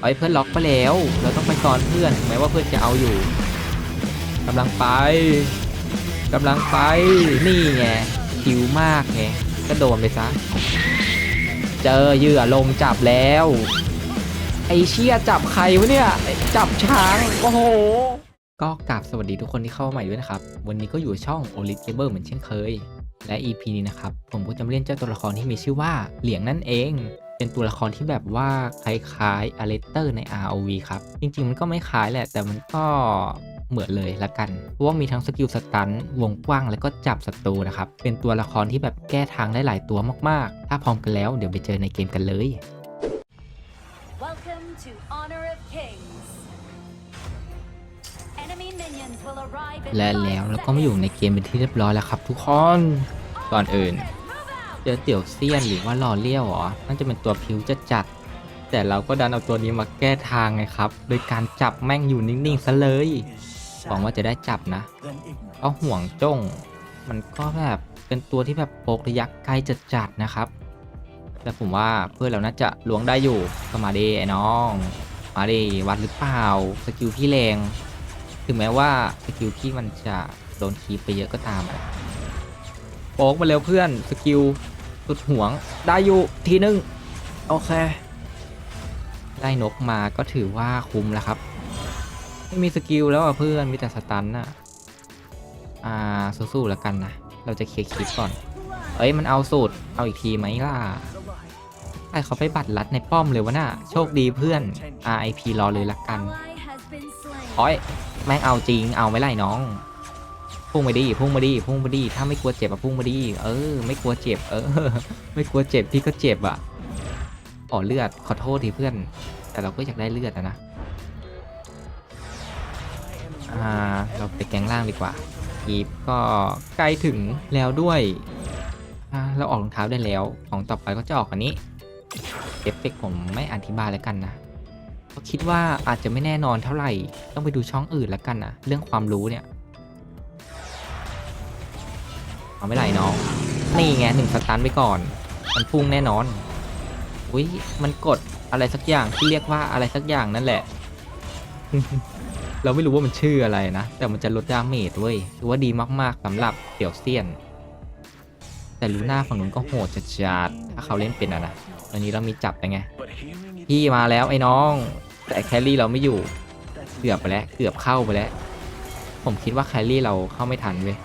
ไอ้ยเพื่อนล็อกไปแล้ว เราต้องไปซ้อนเพื่อนถึงแม้ว่าเพื่อนจะเอาอยู่กำลังไปกำลังไปนี่ไงคิวมากไงก็โดนไปซะ เจอเหยื่อลมจับแล้ว ไอเชี่ยจับใครวะเนี่ย จับช้างโอ้โหก็กราบสวัสดีทุกคนที่เข้ามาใหม่ด้วยนะครับ วันนี้ก็อยู่ช่อง o l i g a m e r เหมือนเช่นเคย และ EP นี้นะครับ ผมก็จะมาเล่นเจ้าตัวละครที่มีชื่อว่าเหลียงนั่นเอง เป็นตัวละครที่แบบว่าคล้ายๆอเลเตอร์ใน ROV ครับ จริงๆ มันก็ไม่คล้ายแหละ แต่มันก็เหมือนเลยละกัน เพราะว่ามีทั้งสกิลสตันวงกว้างแล้วก็จับศัตรูนะครับ เป็นตัวละครที่แบบแก้ทางได้หลายตัวมากๆ ถ้าพร้อมกันแล้วเดี๋ยวไปเจอในเกมกันเลย Welcome to Honor of Kings. Enemy minions will arrive in และ five แล้วเราก็มาอยู่ในเกมเป็นที่เรียบร้อยแล้วครับทุกคนก่อนอื่น เจอเตี๋ยวเซียนหรือว่าหล่อเลี้ยวเหรอน่าจะเป็นตัวผิวจะจัด แต่เราก็ดันเอาตัวนี้มาแก้ทางไงครับ โดยการจับแม่งอยู่นิ่งๆซะเลยหวังว่าจะได้จับนะเพราห่วงจ้ง มันก็แบบเป็นตัวที่แบบโปกระยะไกลจะจัดๆนะครับ แต่ผมว่าเพื่อนเราน่าจะล้วงได้อยู่ก็มาดีไอ้น้อง มาดีวัดหรือเปล่าสกิลพี่แรงถึงแม้ว่าสกิลพี่มันจะโดนคีไปเยอะก็ตามอะโป๊กมาเร็วเพื่อนสกิล สุดห่วงได้อยู่ทีนึง โอเค ได้นกมาก็ถือว่าคุ้มแล้วครับ ไม่มีสกิลแล้วอะเพื่อนมีแต่สตันน่ะ อ่าสู้ๆแล้วกันนะ เราจะเคลียร์คลิปก่อน เอ้ยมันเอาสูตร เอาอีกทีไหมล่ะไอเขาไปบัตรลัดในป้อมเลยวะน่ะ โชคดีเพื่อน RIP รอเลยละกัน ally has been slain. โอ้ยแม่งเอาจริงเอาไม่ไล่น้อง พุ่งมาดิพุ่งมาดิพุ่งมาดิถ้าไม่กลัวเจ็บอะพุ่งมาดิเออ ไม่กลัวเจ็บ เออ ไม่กลัวเจ็บพี่ก็เจ็บอะอ๋อเลือดขอโทษทีเพื่อน แต่เราก็อยากได้เลือดนะอ่าเราไปแกงล่างดีกว่ากีบก็ใกล้ถึงแล้วด้วยอ่าเราออกรองเท้าได้แล้วของต่อไปก็จะออกอันนี้เอฟเฟกต์ผมไม่อธิบายแล้วกันนะก็คิดว่าอาจจะไม่แน่นอนเท่าไหร่ ต้องไปดูช่องอื่นแล้วกันนะเรื่องความรู้เนี่ย เอาไม่ไหลน้องนี่ไงหนึ่งสตันไปก่อน มันพุ่งแน่นอน อุ้ยมันกดอะไรสักอย่างที่เรียกว่าอะไรสักอย่างนั่นแหละ เราไม่รู้ว่ามันชื่ออะไรนะ แต่มันจะลดดาเมจเว้ยถือว่าดีมากๆสำหรับเสี่ยวเซียน แต่ลูน่าฝั่งนู้นก็โหดจัดๆถ้าเขาเล่นเป็นอะนะตอนนี้เรามีจับไปไง พี่มาแล้วไอ้น้อง แต่แคลรี่เราไม่อยู่ เกือบไปแล้ว เกือบเข้าไปแล้ว ผมคิดว่าแคลรี่เราเข้าไม่ทันเว้ย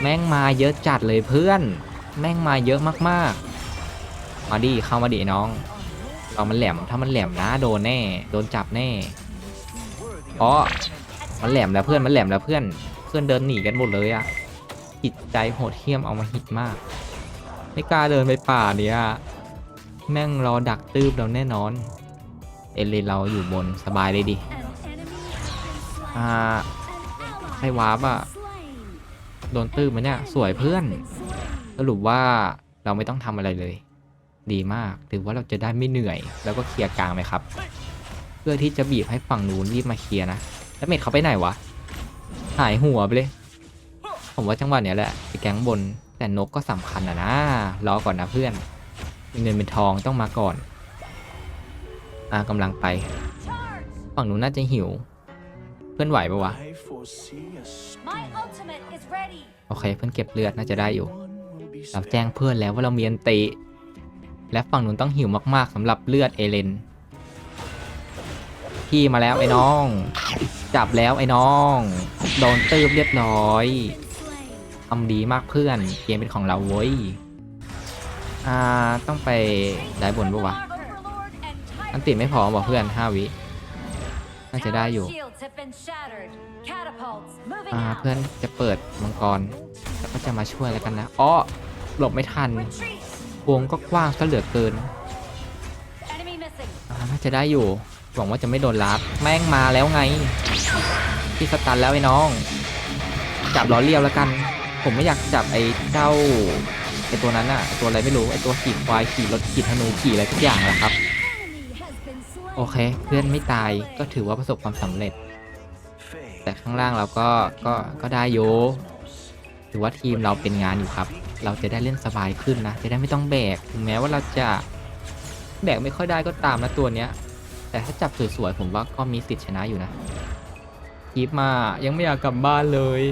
แม่งมาเยอะจัดเลยเพื่อน แม่งมาเยอะมากๆ มาดิเข้ามาดิน้องเรามันแหลมถ้ามันแหลมนะโดนแน่ โดนจับแน่อ๋อมันแหลมแล้วเพื่อนมันแหลมแล้วเพื่อน เพื่อนเดินหนีกันหมดเลยอะจิตใจโหดเหี้ยมเอามาหิดมาก ไม่กล้าเดินไปป่าเนี่ยแม่งรอดักตื้บเราแน่นอน เอเลนเราอยู่บนสบายเลยดิ อ่าให้วาร์ปอะ โดนตื้บไหมเนี่ยสวยเพื่อน สรุปว่าเราไม่ต้องทำอะไรเลย ดีมากถือว่าเราจะได้ไม่เหนื่อย แล้วก็เคลียร์กลางไหมครับ เพื่อที่จะบีบให้ฝั่งนู้นรีบมาเคลียร์นะแล้วเมดเขาไปไหนวะหายหัวไปเลย ผมว่าจังหวะเนี้ยแหละไปแก๊งบนแต่นกก็สำคัญนะนะรอก่อนนะเพื่อนเป็นเงินเป็นทองต้องมาก่อนอ่ากำลังไป ฝั่งนู้นน่าจะหิว เพื่อนไหวปะวะ I foresee a My ultimate is ready. โอเค เพื่อนเก็บเลือดน่าจะได้อยู่ One will be เราแจ้งเพื่อนแล้วว่าเรามีอันติ และฝั่งนู้นต้องหิวมากๆสำหรับเลือดเอเลนพี่มาแล้วไอ้น้อง จับแล้วไอ้น้อง โดนตืบเรียบร้อย Been slain. ทำดีมากเพื่อน เกมเป็นของเราเว้ย อ่า ต้องไปได้บนปะวะ Overlord and อันติไม่พอบอกเพื่อน 5 วิ น่าจะได้อยู่ Shields have been shattered. Catapults moving อ่า out. เพื่อนจะเปิดมังกรแล้วก็จะมาช่วยแล้วกันนะอ้อหลบไม่ทัน Retreat. วงก็กว้างซะเหลือเกิน Enemy missing. อ่าน่าจะได้อยู่ หวังว่าจะไม่โดนลัดแม่งมาแล้วไงพี่สตันแล้วไอ้น้อง จับล้อเลี้ยวแล้วกัน ผมไม่อยากจับไอ้เจ้าไอ้ตัวนั้นอะไอ้ตัวอะไรไม่รู้ ไอ้ตัวขี่ควายขี่รถขี่ธนูขี่อะไรทุกอย่างแหละครับ Enemy has been slain. โอเค เพื่อนไม่ตายก็ถือว่าประสบความสำเร็จ fade. แต่ข้างล่างเราก็ก็ก็ได้โยถือว่าทีมเราเป็นงานอยู่ครับ เราจะได้เล่นสบายขึ้นนะ จะได้ไม่ต้องแบกถึงแม้ว่าเราจะแบกไม่ค่อยได้ก็ตามนะตัวเนี้ย แต่ถ้าจับสวยๆผมว่าก็มีสิทธิ์ชนะอยู่นะคีบมายังไม่อยากกลับบ้านเลย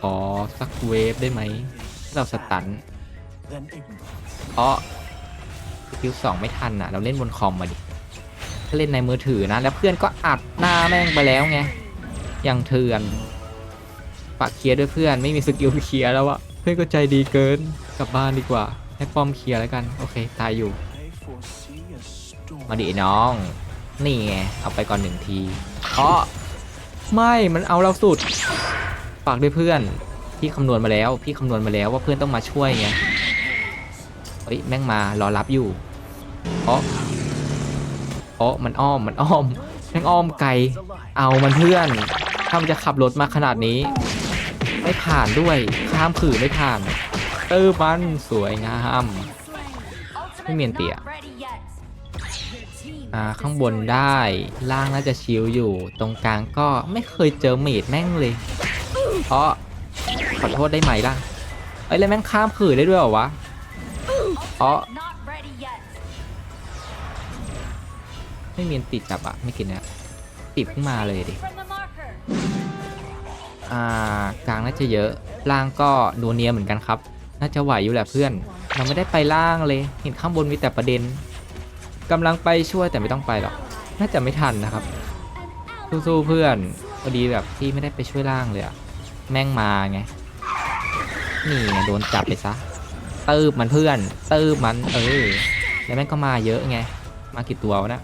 ขอสักเวฟได้ไหม เราสตันเพราะคิวสองไม่ทันอะ เราเล่นบนคอมมาดิ เล่นในมือถือนะ แล้วเพื่อนก็อัดหน้าแม่งไปแล้วไงยังเถื่อนฝากเคลียร์ด้วยเพื่อนไม่มีสกิลเคลียร์แล้วอะเพื่อนก็ใจดีเกินกลับบ้านดีกว่า ให้ป้อมเคลียร์แล้วกัน โอเคตายอยู่ มาดิน้อง นี่ไงเอาไปก่อนหนึ่งทีเพราะไม่มันเอาเราสุดฝากด้วยเพื่อนพี่คำนวณมาแล้ว พี่คำนวณมาแล้วว่าเพื่อนต้องมาช่วยไงเฮ้ยแม่งมารอรับอยู่เพราะ เพราะมันอ้อมมันอ้อมแม่งอ้อมไกล เอามันเพื่อนถ้ามันจะขับรถมาขนาดนี้ ไม่ผ่านด้วยข้ามขื่อไม่ผ่านเออมันสวยงาม Ultimate miền tỉa. not ready yet. Your team อ่าข้างบนได้ล่างน่าจะชิลอยู่ ตรงกลางก็ไม่เคยเจอเมดแม่งเลย เพราะขอโทษได้ไหมล่ะ เอ้ยแล้วแม่งข้ามขื่อได้ด้วยเหรอวะอ๋อ ไม่มีติดจับอะไม่กินนะติดขึ้นมาเลยดิอ่ากลางน่าจะเยอะล่างก็โดเนียเหมือนกันครับ น่าจะไหวอยู่แหละเพื่อน เราไม่ได้ไปล่างเลย เห็นข้างบนมีแต่ประเด็นกำลังไปช่วยแต่ไม่ต้องไปหรอก น่าจะไม่ทันนะครับสู้ๆเพื่อนพอดีแบบที่ไม่ได้ไปช่วยล่างเลยอะแม่งมาไงนี่ไงโดนจับไปซะตืบมันเพื่อนตืบมันเออแล้วแม่งก็มาเยอะไง มากี่ตัววะเนะ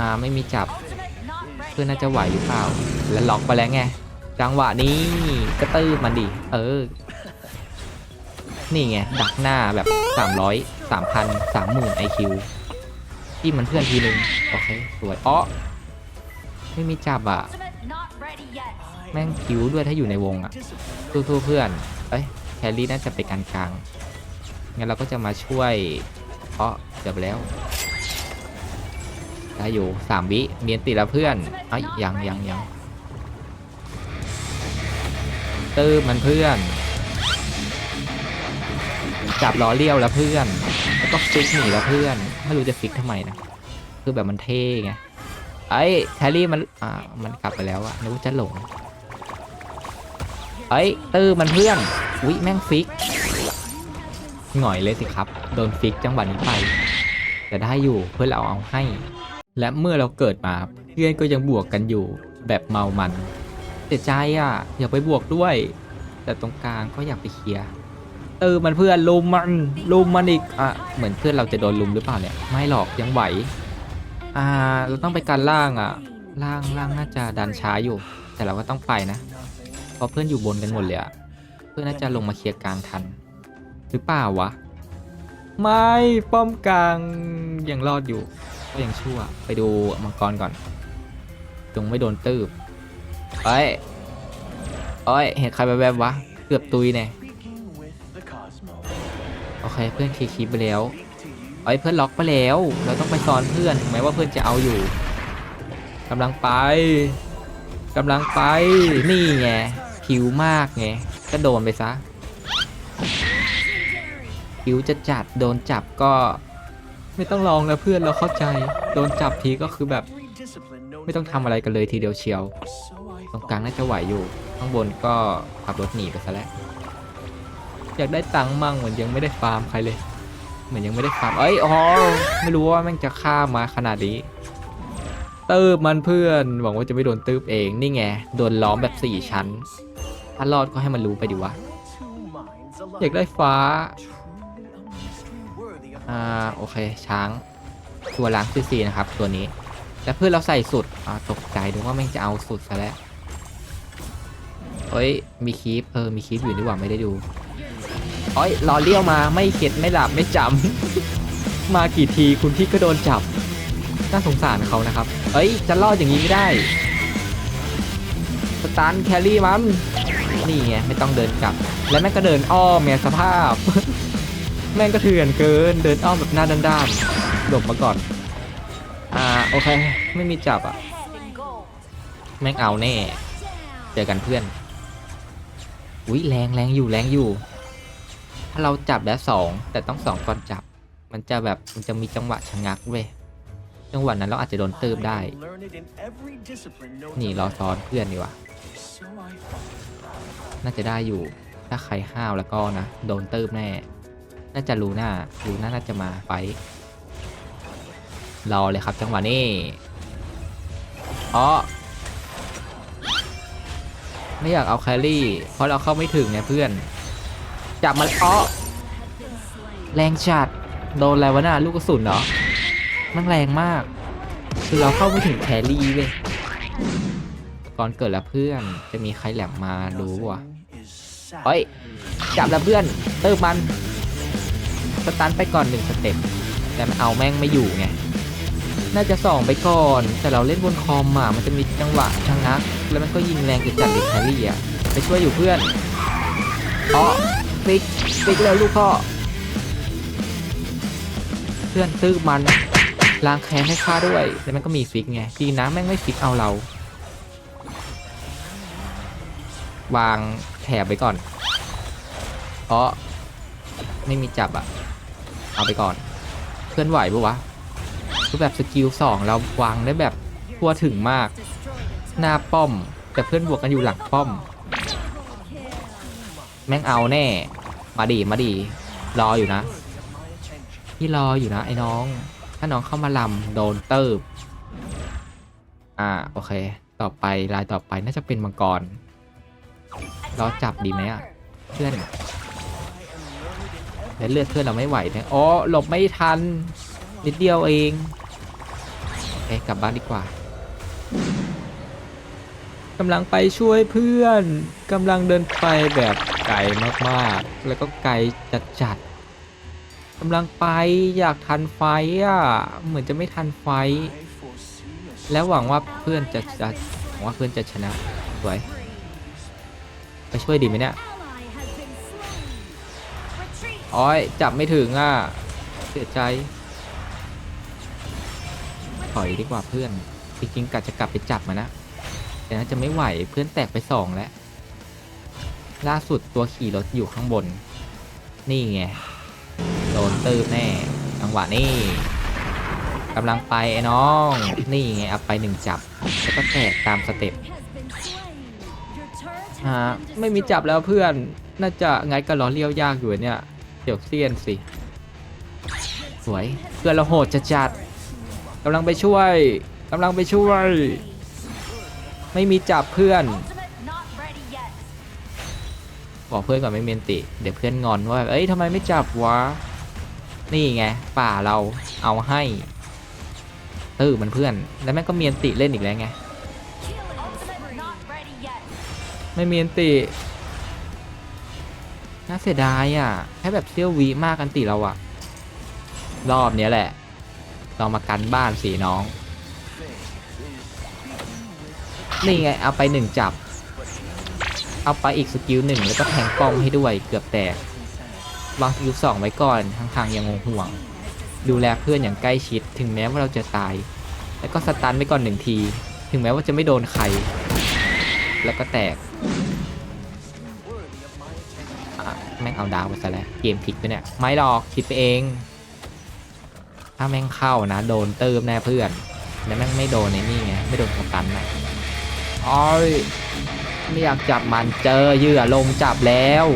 อ่าไม่มีจับเพื่อนน่าจะไหวหรือเปล่า แล้วล็อกไปแล้วไงจังหวะนี้ก็ตืบมันดิเออ นี่ไงดักหน้าแบบ 300 3,000 30,000 IQ ที่มันเพื่อนทีนึงโอเคสวยอ๋อไม่มีจับอะ แม่งคิวด้วยถ้าอยู่ในวงอะสู้ๆเพื่อน เอ้ยแคลรี่น่าจะไปกลางกลางงั้นเราก็จะมาช่วยเพราะเกือบแล้ว ได้อยู่สามวิเมียนติดแล้วเพื่อนเอ้ยยังยังยังตื้มมันเพื่อน จับล้อเลี้ยวแล้วเพื่อน แล้วก็ฟิกหนีแล้วเพื่อน ไม่รู้จะฟิกทำไมนะ คือแบบมันเท่ไงไอ้แทรี่มันอ่ามันกลับไปแล้วอะนึกว่าจะหลงเอ้ตื้อมันเพื่อนอุ๊ยแม่งฟิกหง่อยเลยสิครับ โดนฟิกจังหวะนี้ไป แต่ได้อยู่เพื่อเราเอาให้ และเมื่อเราเกิดมาเพื่อนก็ยังบวกกันอยู่แบบเมามันเสียใจอะ อยากไปบวกด้วย แต่ตรงกลางก็อยากไปเคลียร์เออมันเพื่อนลุมมันลุมมันอีกอะเหมือนเพื่อนเราจะโดนลุมหรือเปล่าเนี่ยไม่หรอกยังไหวอ่าเราต้องไปการล่างอะล่างล่างน่าจะดันช้าอยู่ แต่เราก็ต้องไปนะเพราะเพื่อนอยู่บนกันหมดเลยอะเพื่อนน่าจะลงมาเคลียร์กลางทัน หรือเปล่าวะ ไม่ป้อมกลางยังรอดอยู่ ก็ยังชั่ว ไปดูมังกรก่อนจงไม่โดนตืบเอ้ยเอ้ย เห็นใครแวบๆวะ เกือบตุยเนี่ยโอเค เพื่อนคีคลิปไปแล้วเอ้ยเพื่อนล็อกไปแล้ว เราต้องไปซ้อนเพื่อนถึงแม้ว่าเพื่อนจะเอาอยู่กำลังไปกำลังไปนี่ไงผิวมากไงก็โดนไปซะผิวจะจัดโดนจับก็ ไม่ต้องลองแล้วเพื่อนเราเข้าใจ โดนจับทีก็คือแบบ ไม่ต้องทำอะไรกันเลยทีเดียวเชียว ตรงกลางน่าจะไหวอยู่ ข้างบนก็ขับรถหนีไปซะแล้ว อยากได้ตังค์มั่งเหมือนยังไม่ได้ฟาร์มใครเลย เหมือนยังไม่ได้ฟาร์ม เอ้ยอ๋อไม่รู้ว่าแม่งจะฆ่ามาขนาดนี้ตืบมันเพื่อนหวังว่าจะไม่โดนตืบเองนี่ไงโดนล้อมแบบสี่ชั้น ถ้ารอดก็ให้มันรู้ไปดิวะ อยากได้ฟ้า อ่าโอเคช้างตัวล้างซีซีนะครับ ตัวนี้ แต่เพื่อนเราใส่สุดอ่าตกใจดูว่าแม่งจะเอาสุดซะแล้วเฮ้ยมีคีปเออมีคีปอยู่นี่หว่าไม่ได้ดูเอ้ยรอเลี้ยวมาไม่เข็ดไม่หลับไม่จำ มากี่ทีคุณพี่ก็โดนจับ น่าสงสารเขานะครับ เอ้ยจะรอดอย่างนี้ไม่ได้สตันแครี่มัน นี่ไงไม่ต้องเดินกลับ แล้วแม่ก็เดินอ้อมไงสภาพ แม่งก็เถื่อนเกิน เดินอ้อมแบบหน้าด้านๆหลบมาก่อน อ่าโอเค ไม่มีจับอะ แม่งเอาแน่ เจอกันเพื่อนอุ้ยแรงแรงอยู่แรงอยู่ ถ้าเราจับแล้วสองแต่ต้องสองก่อนจับ มันจะแบบมันจะมีจังหวะชะงักเว้ยจังหวะนั้นเราอาจจะโดนติมได้ นี่รอซ้อนเพื่อนดีกว่า น่าจะได้อยู่ ถ้าใครห้าวแล้วก็นะ โดนติมแน่ น่าจะรู้หน้ารู้หน้าน่าจะมาไฟรอเลยครับจังหวะนี้อ๋อไม่อยากเอาแครี่ เพราะเราเข้าไม่ถึงไงเพื่อน จับมันอ๋อแรงจัดโดนอะไรวะน่ะลูกกระสุนเหรอมันแรงมาก คือเราเข้าไม่ถึงแครี่เว้ยก่อนเกิดแล้วเพื่อนจะมีใครแหลมมาดูวะเฮ้ยจับแล้วเพื่อนเติมมัน สตันไปก่อนหนึ่งสเต็ปแต่มันเอาแม่งไม่อยู่ไงน่าจะสองไปก่อน แต่เราเล่นบนคอมอะมันจะมีจังหวะชะงัก แล้วมันก็ยิงแรงจัดจัดดิแครี่อะไปช่วยอยู่เพื่อนอ๋อฟิกฟิกแล้วลูกพ่อเพื่อนตื้อมันล้างแค้นให้ข้าด้วยแต่มันก็มีฟิกไงดีนะแม่งไม่ฟิกเอาเรา วางแถบไปก่อนเพราะไม่มีจับอะ เอาไปก่อน เคลื่อนไหวปะวะคือแบบสกิลสองเราวางได้แบบทั่วถึงมาก หน้าป้อม แต่เพื่อนบวกกันอยู่หลังป้อม แม่งเอาแน่ มาดีมาดีรออยู่นะ My attention. พี่รออยู่นะไอ้น้อง ถ้าน้องเข้ามาลำโดนเติบ อ่าโอเค ต่อไปรายต่อไปน่าจะเป็นมังกร เราจับดีไหมอะเพื่อน แล้วเลือดเพื่อนเราไม่ไหวนะอ๋อหลบไม่ทัน นิดเดียวเองโอเคกลับบ้านดีกว่ากำลังไปช่วยเพื่อนกำลังเดินไปแบบไกลมากๆ แล้วก็ไกลจัดๆกำลังไปอยากทันไฟอะเหมือนจะไม่ทันไฟ แล้วหวังว่าเพื่อนจะจะหวังว่าเพื่อนจะชนะสวยไปช่วยดีไหมเนี่ย Retreat. โอ้ยจับไม่ถึงอะเสียใจ ถอยดีกว่าเพื่อน จริงๆกะจะกลับไปจับมานะ แต่น่าจะไม่ไหวเพื่อนแตกไปสองแล้ว ล่าสุดตัวขี่รถอยู่ข้างบน นี่ไง โดนตืบแน่ จังหวะนี้กำลังไปไอ้น้อง นี่ไงเอาไปหนึ่งจับ แล้วก็แตกตามสเต็ปฮะไม่มีจับแล้วเพื่อน น่าจะไงก็ล้อเลี้ยวยากอยู่เนี่ย ดี๋ยวเซียนสิ สวยเพื่อนเราโหดจะจัดกำลังไปช่วยกำลังไปช่วย ไม่มีจับเพื่อน บอกเพื่อนก่อนไม่เมนติ เดี๋ยวเพื่อนงอนว่า เอ้ยทำไมไม่จับวะ นี่ไง ป่าเราเอาให้ตื้อมันเพื่อน แล้วแม่งก็เมียนติเล่นอีกแล้วไง ไม่เมีอันติ น่าเสียดายอะแค่แบบเซี่ยววีมากอันติเราอะ รอบนี้แหละ เรามากันบ้านสีน้อง นี่ไงเอาไปหนึ่งจับ เอาไปอีกสกิลหนึ่งแล้วก็แทงป้อมให้ด้วยเกือบแตกวางสกิลสองไว้ก่อนทางๆยังงห่วง ดูแลเพื่อนอย่างใกล้ชิด ถึงแม้ว่าเราจะตาย แล้วก็สตันไว้ก่อนหนึ่งที ถึงแม้ว่าจะไม่โดนใคร แล้วก็แตก แม่งเอาดาวไปซะแล้วเกมพลิกไปเนี่ยไม่หรอกคิดไปเอง ถ้าแม่งเข้านะ โดนเติมแน่เพื่อนแล้วแม่งไม่โดนในนี่ไงไม่โดนสตันนะอ้อยไม่อยากจับมันเจอเหยื่อลงจับแล้ว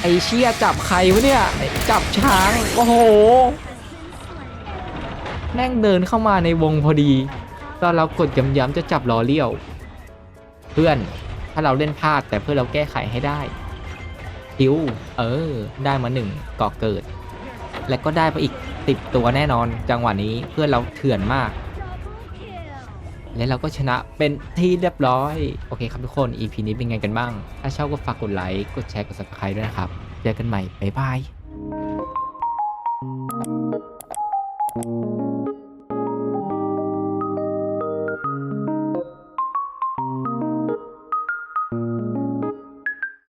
ไอเชี่ยจับใครวะเนี่ยจับช้างโอ้โหแม่งเดินเข้ามาในวงพอดี ตอนเรากดย้ำๆจะจับล้อเลี้ยว เพื่อนถ้าเราเล่นพลาดแต่เพื่อเราแก้ไขให้ได้ คิวเออ ได้มาหนึ่งก่อเกิด และก็ได้ไปอีกติดตัวแน่นอนจังหวะนี้เพื่อนเราเถื่อนมาก และเราก็ชนะเป็นที่เรียบร้อย โอเคครับทุกคน EP นี้เป็นไงกันบ้าง ถ้าชอบก็ฝากกดไลค์ กดแชร์ กด subscribe ด้วยนะครับ เจอกันใหม่ บ๊ายบาย